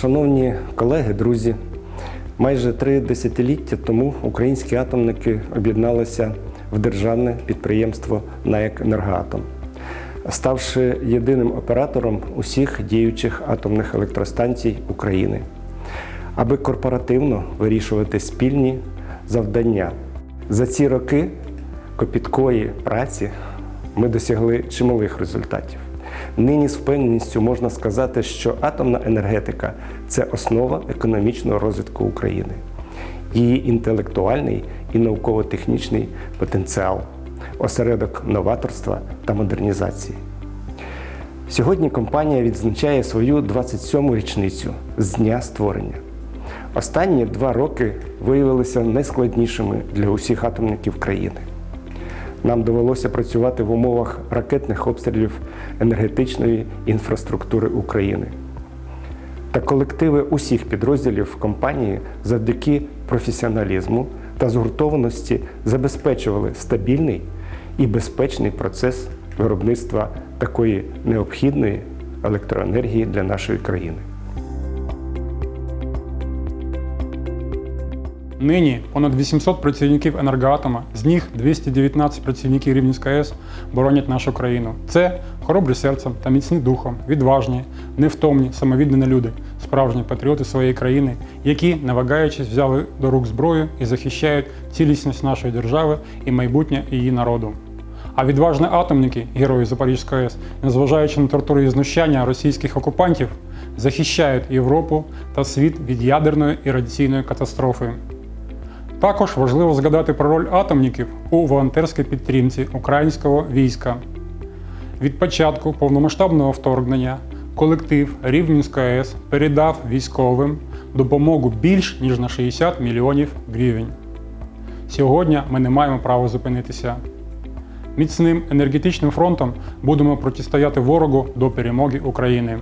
Шановні колеги, друзі, майже три десятиліття тому українські атомники об'єдналися в державне підприємство НАЕК «Енергоатом», ставши єдиним оператором усіх діючих атомних електростанцій України, аби корпоративно вирішувати спільні завдання. За ці роки копіткої праці ми досягли чималих результатів. Нині з впевненістю можна сказати, що атомна енергетика це основа економічного розвитку України, її інтелектуальний і науково-технічний потенціал, осередок новаторства та модернізації. Сьогодні компанія відзначає свою 27-му річницю з дня створення. Останні два роки виявилися найскладнішими для усіх атомників країни. Нам довелося працювати в умовах ракетних обстрілів енергетичної інфраструктури України. Та колективи усіх підрозділів компанії завдяки професіоналізму та згуртованості забезпечували стабільний і безпечний процес виробництва такої необхідної електроенергії для нашої країни. Нині понад 800 працівників енергоатома, з них 219 працівників Рівненської АЕС боронять нашу країну. Це хоробрі серцем та міцні духом, відважні, невтомні, самовіддані люди, справжні патріоти своєї країни, які, не вагаючись, взяли до рук зброю і захищають цілісність нашої держави і майбутнє її народу. А відважні атомники, герої Запорізької АЕС, незважаючи на тортури і знущання російських окупантів, захищають Європу та світ від ядерної і радіаційної катастрофи. Також важливо згадати про роль атомників у волонтерській підтримці українського війська. Від початку повномасштабного вторгнення колектив Рівненської АЕС передав військовим допомогу більш ніж на 60 мільйонів гривень. Сьогодні ми не маємо права зупинитися. Міцним енергетичним фронтом будемо протистояти ворогу до перемоги України.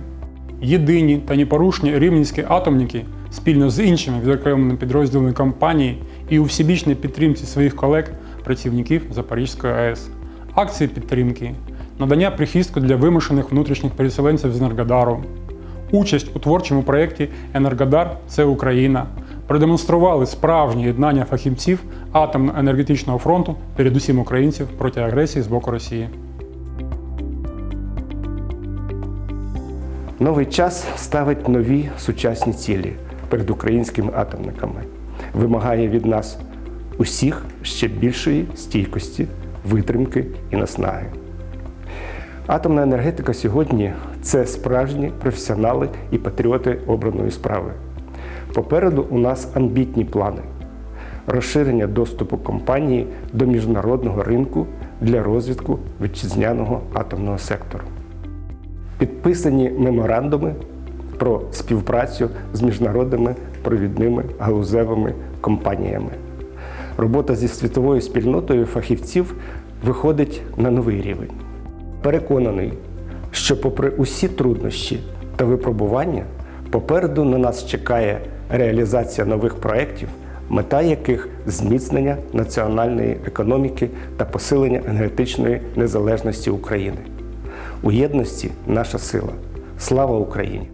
Єдині та непорушні рівненські атомники спільно з іншими відокремленими підрозділами компанії і у всебічній підтримці своїх колег, працівників Запорізької АЕС. Акції підтримки, надання прихистку для вимушених внутрішніх переселенців з Енергодару, участь у творчому проєкті Енергодар це Україна продемонстрували справжнє єднання фахівців атомно-енергетичного фронту, передусім українців проти агресії з боку Росії. Новий час ставить нові сучасні цілі перед українськими атомниками, вимагає від нас усіх ще більшої стійкості, витримки і наснаги. Атомна енергетика сьогодні це справжні професіонали і патріоти обраної справи. Попереду у нас амбітні плани розширення доступу компанії до міжнародного ринку для розвитку вітчизняного атомного сектору. Підписані меморандуми про співпрацю з міжнародними провідними галузевими компаніями. Робота зі світовою спільнотою фахівців виходить на новий рівень. Переконаний, що, попри усі труднощі та випробування, попереду на нас чекає реалізація нових проєктів, мета яких зміцнення національної економіки та посилення енергетичної незалежності України. У єдності наша сила. Слава Україні!